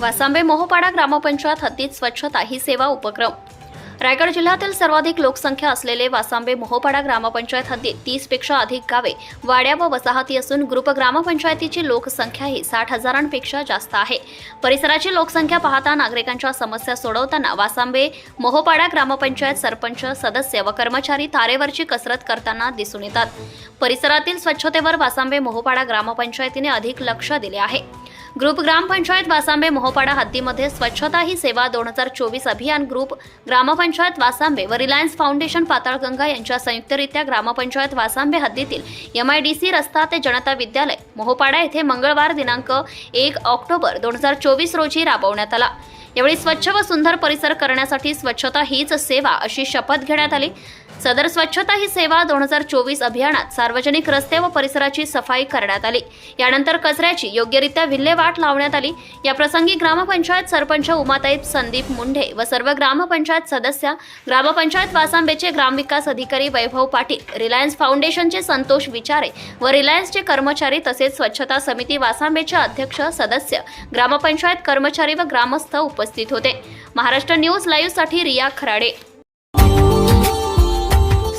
वासांबे मोहपाडा ग्रामपंचायत हद्दीत स्वच्छता ही सेवा उपक्रम. रायगड जिल्ह्यातील सर्वाधिक लोकसंख्या असलेले वासांबे मोहोपाडा ग्रामपंचायत हद्दीत तीसपेक्षा अधिक गावे वाड्या व वसाहती असून ग्रुप ग्रामपंचायतीची लोकसंख्याही साठ हजारांपेक्षा जास्त आहे. परिसराची लोकसंख्या पाहता नागरिकांच्या समस्या सोडवताना वासांबे मोहोपाडा ग्रामपंचायत सरपंच सदस्य व कर्मचारी तारेवरची कसरत करताना दिसून येतात. परिसरातील स्वच्छतेवर वासांबे मोहोपाडा ग्रामपंचायतीने अधिक लक्ष दिले आहे. ग्रुप ग्रामपंचायत वासांबे मोहपाडा हद्दीमध्ये स्वच्छता ही सेवा दोन हजार चोवीस अभियान ग्रुप ग्रामपंचायत वासांबे व रिलायन्स फाउंडेशन पाताळगंगा यांच्या संयुक्तरित्या ग्रामपंचायत वासांबे हद्दीतील यम आय डी सी रस्ता ते जनता विद्यालय मोहोपाडा येथे मंगळवार दिनांक एक ऑक्टोबर दोन हजार चोवीस रोजी राबवण्यात आला. यावेळी स्वच्छ व सुंदर परिसर करण्यासाठी स्वच्छता हीच सेवा अशी शपथ घेण्यात आली. सदर स्वच्छता ही सेवा दोन हजार चोवीस अभियानात सार्वजनिक रस्ते व परिसराची सफाई करण्यात आली. यानंतर कचऱ्याची योग्यरित्या विल्हेवाट लावण्यात आली. या प्रसंगी ग्रामपंचायत सरपंच उमाताई संदीप मुंढे व सर्व ग्रामपंचायत सदस्य ग्रामपंचायत वासांबेचे ग्रामविकास अधिकारी वैभव पाटील रिलायन्स फाउंडेशनचे संतोष विचारे व रिलायन्सचे कर्मचारी तसेच स्वच्छता समिती वासांबेचे अध्यक्ष सदस्य ग्रामपंचायत कर्मचारी व ग्रामस्थ उपस्थित होते. Maharashtra news लाईव्हसाठी Riya Kharade.